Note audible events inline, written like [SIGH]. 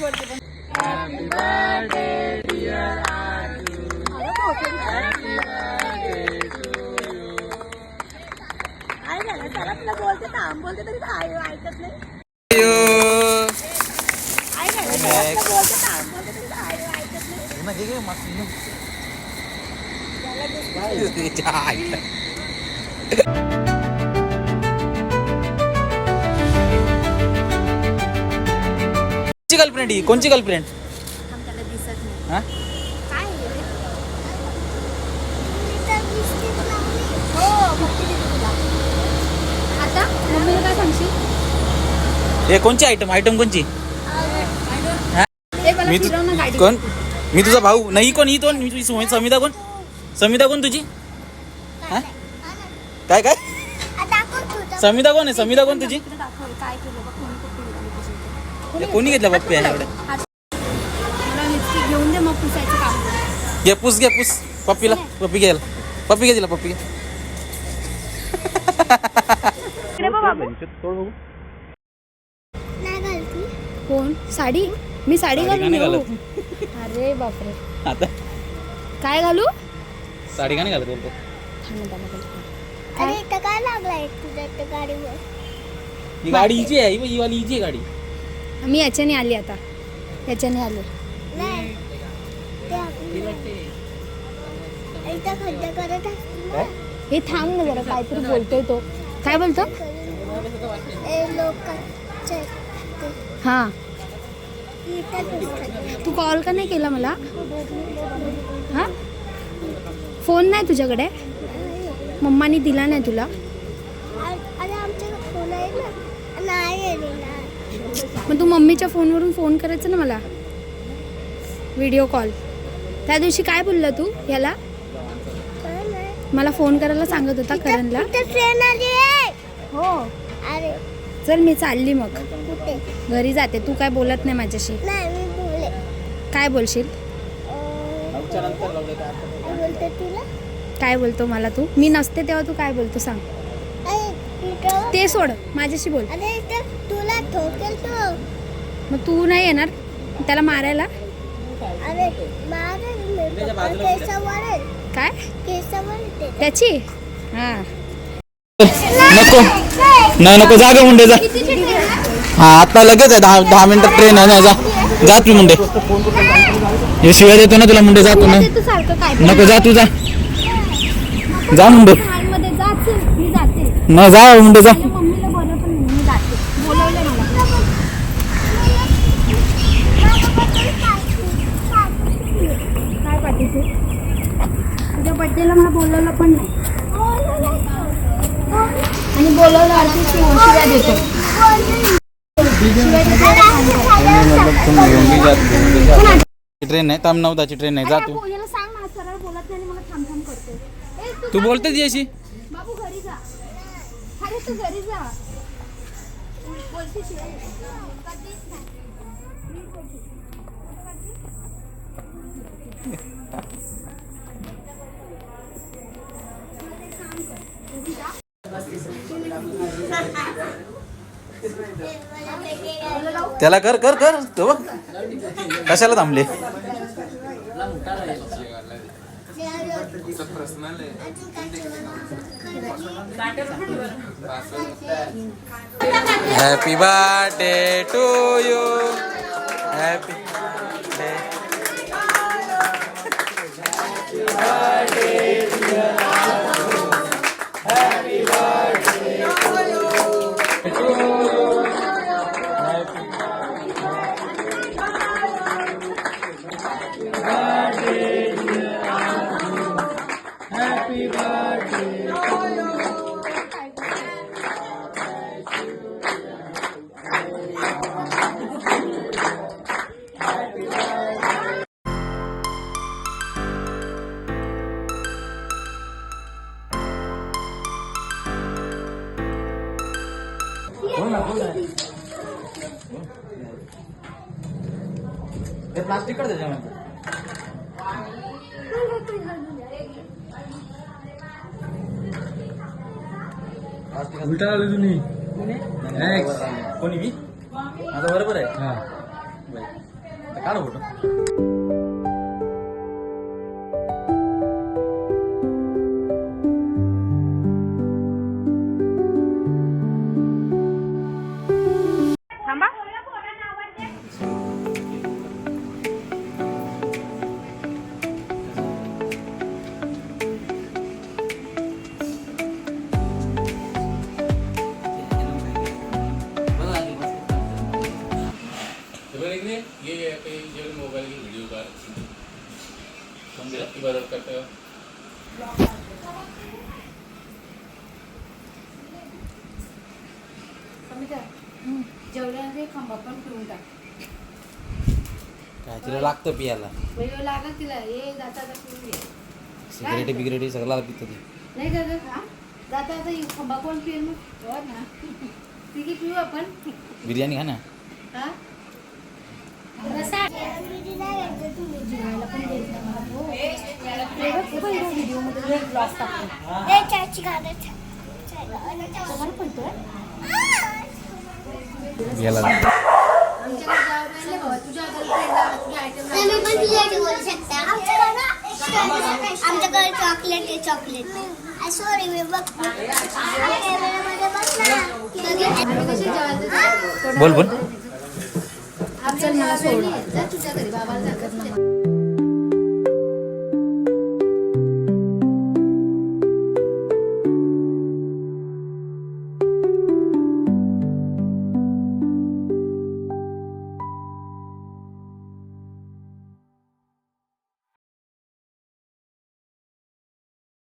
वरती पण काय झालं चला तुला बोलते थांब बोलते तरी आई ऐकत नाही काय झालं चला तुला बोलते थांब बोलते तरी आई ऐकत नाही कोणची गर्लफ्रेंड ही? कोणची गर्लफ्रेंड दिसत नाही. हा? काय रे? हो? भक्ती दिली तुला. आता मम्मीला काय सांगशील? हे कोणची आयटम आयटम कोणची? ते मला मी तु- फिरव ना गाडी कोण? मी तुझा भाऊ. नाही कोण? ही कोण? मी तुझी समी- समिता कोण? समिता कोण तुझी? हा? काय? काय समिता कोण आहे? समिता कोण तुझी? इकडे दाखव काय केलं बघ कोणी कुठे गेला मी तुझ्या इथे. हे कोणी घेतलं पप्पी याच्याकडे घेऊन दे मग पुसायचं काम कर. घे पुस घे पुस. पप्पीला पप्पी घ्यायला. पप्पी घे तिला पप्पी कोण? साडी? मी साडी घालून अरे बापरे. आता? काय घालू? साडी का नाही घालत बोलतो. अरे काय लागलाय तुझ्या त्या गाडीवर? ही गाडी हिची आहे ही वाली आहे गाडी. मी याच्याने आली आता. याच्याने आले. हे थांब ना जरा काहीतरी बोलतोय तो. काय बोलतो? हा. तू. कॉल का नाही केला मला? हा? फोन नाही तुझ्याकडे? मम्मानी दिला नाही तुला अरे अरे आमच्याकडे फोन आहे ना नाही आहे रे, नाही मग तू मम्मीच्या फोनवरून फोन करायचा ना मला. व्हिडिओ कॉल त्या दिवशी काय बोलला तू याला मला फोन करायला सांगत होता करणला. हो. अरे. चल मी चालली मग. घरी जाते. तू काय बोलत नाही माझ्याशी. नाही मी बोले काय बोलशील? काय बोलते मला तू? मी नसते तेव्हा तू काय बोलतो सांग. ते सोड. माझ्याशी बोल. ठोकेल तो. मग तू नाही येणार? त्याला मारायला? अरे मारेल. काय. त्याची? हा. नको. नाही नको. जागा मुंडे जा. हा आता लगेच आहे. दहा दहा मिनिटात ट्रेन आहे. ना जा. जा तू मुंडे. हे शिवाय देतो ना तुला मुंडे जातो ना. तू काय नको जा तू जा. जा मुंडे. न जा मुंडे जा माझ्या मम्मीला बरं पण नाही मी जाते बोलवलं मला काय पाठीचे तुझ्या बड्डेला मला बोलवलं पण नाही. आणि बोलवलं अर्धी शिवाय देतो. ट्रेन आहे थांब नवदाची ट्रेन आहे जा अरे, तू. बाबू, याला सांग ना सरळ बोलत नाही आणि मला थांब थांब करते. ए, तू तू बोलते ती अशी. बाबू घरी जा. अरे तू घरी जा. बोलते शिवाय [LAUGHS] त्याला कर कर कर. तो बघ. कशाला थांबले? Happy birthday to you happy plastic कर त्याच्यामध्ये. उलटा आलो तुम्ही. कोणी? मी? माझं बरोबर आहे? काढ फोटो. इबादत करते हो जेवल्यानंतर खांबा पण पिऊन टाक. काय तिला लागतं पियाला. वेळ लागत तिला. ये जाता आता पिऊन घे. सिगरेट बिगरेट सगळं पितं ती नाही दादा हा जाता आता ही खांबा कोण पिऊन मग? हो ना. [LAUGHS] तिघी पिऊ आपण. बिर्याणी खा ना. हा? ए, चाची आमच्याकडे चॉकलेट आहे चॉकलेट सॉरी मी बघ बोल बोल. सोड.